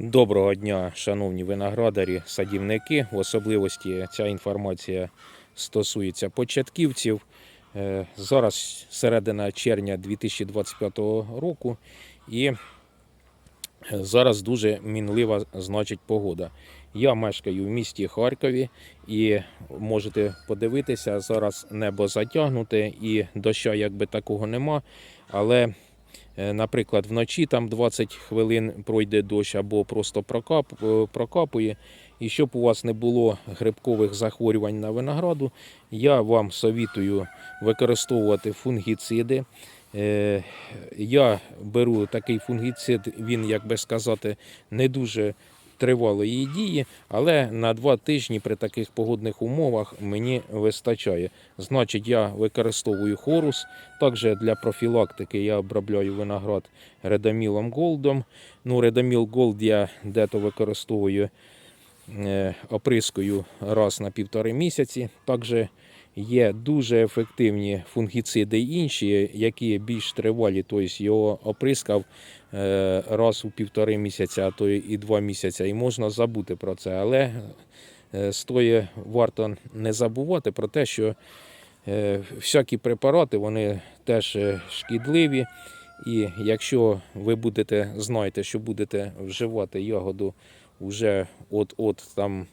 Доброго дня, шановні виноградарі, садівники. В особливості ця інформація стосується початківців. Е, Зараз середина червня 2025 року і е, зараз дуже мінлива значить погода. Я мешкаю в місті Харкові і можете подивитися, зараз небо затягнуте і доща якби такого нема. Але Наприклад, вночі там 20 хвилин пройде дощ або просто прокап, е, прокапує. І щоб у вас не було грибкових захворювань на винограду, я вам совітую використовувати фунгіциди. Е, Я беру такий фунгіцид, він, як би сказати, не дуже тривалої дії, але на два тижні при таких погодних умовах мені вистачає. Значить, я використовую хорус. Також для профілактики я обробляю виноград редамілом голдом. Ну, редаміл голд я дето використовую е, оприскою раз на півтори місяці. Також є дуже ефективні фунгіциди інші, які більш тривалі. Тобто його оприскав е, раз у півтори місяця, а то і два місяці. І можна забути про це. Але е, стоїть варто не забувати про те, що е, всякі препарати вони теж е, шкідливі. І якщо ви будете знаєте, що будете вживати ягоду вже от-от там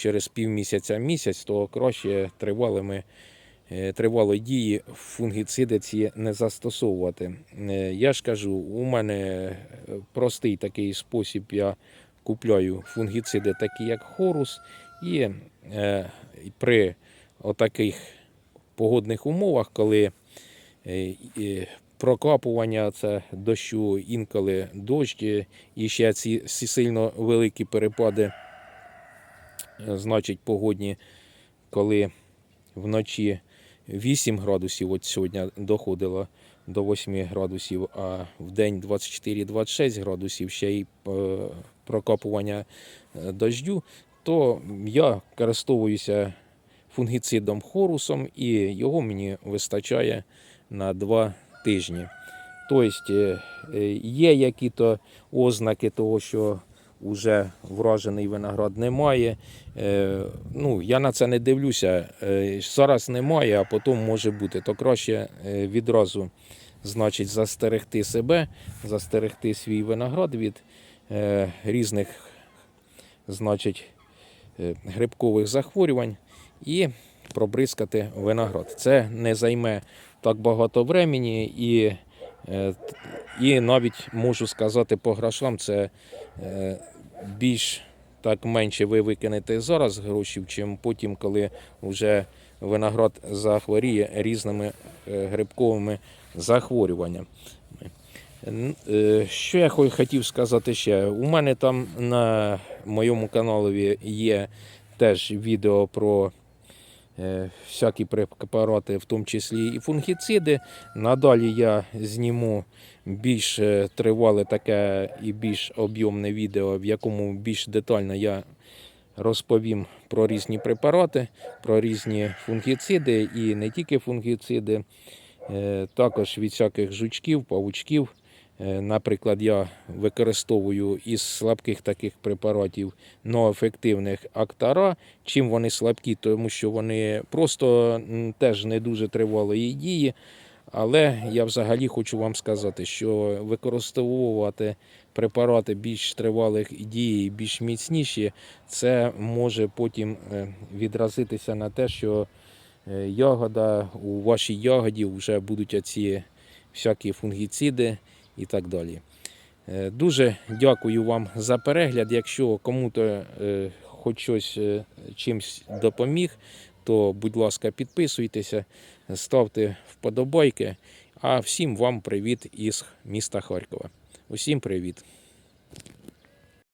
через півмісяця місяць, то краще тривалими е, тривалої дії фунгіциди ці не застосовувати. Е, Я ж кажу, у мене е, простий такий спосіб. Я купляю фунгіциди, такі як хорус, і при отаких погодних умовах, коли прокапування це дощу, інколи дощ, і ще ці, сильно великі перепади, значить, погодні, коли вночі 8 градусів, от сьогодні доходило до 8 градусів, а в день 24-26 градусів, ще й е, прокапування е, дождю, то я користуюся фунгіцидом хорусом, і його мені вистачає на 2 тижні. Тобто е, е, є які-то ознаки того, що вже вражений виноград немає. Е, Ну, я на це не дивлюся. Е, Зараз немає, а потім може бути. То краще е, відразу значить, застерегти себе, застерегти свій виноград від різних значить, грибкових захворювань і пробризкати виноград. Це не займе так багато времени і, і навіть можу сказати по грошам, це е, більш так менше ви викинете зараз грошів, чим потім, коли вже виноград захворіє різними е, грибковими захворюваннями. Е, Що я хотів сказати ще? У мене там на моєму каналі є теж відео про е, всякі препарати, в тому числі і фунгіциди. Надалі я зніму більш е, тривале таке і більш об'ємне відео, в якому більш детально я розповім про різні препарати, про різні фунгіциди і не тільки фунгіциди, е, також від всяких жучків, павучків. Е, Наприклад, я використовую із слабких таких препаратів но ефективних актара. Чим вони слабкі, тому що вони просто теж не дуже тривалої дії. Але я взагалі хочу вам сказати, що використовувати препарати більш тривалих дій, більш міцніші, це може потім е, відразитися на те, що е, ягода у вашій ягоді вже будуть оці всякі фунгіциди і так далі. Е, Дуже дякую вам за перегляд. Якщо кому-то е, хоч щось е, чимсь допоміг, то будь ласка, підписуйтеся, ставте вподобайки. А всім вам привіт із міста Харкова. Усім привіт!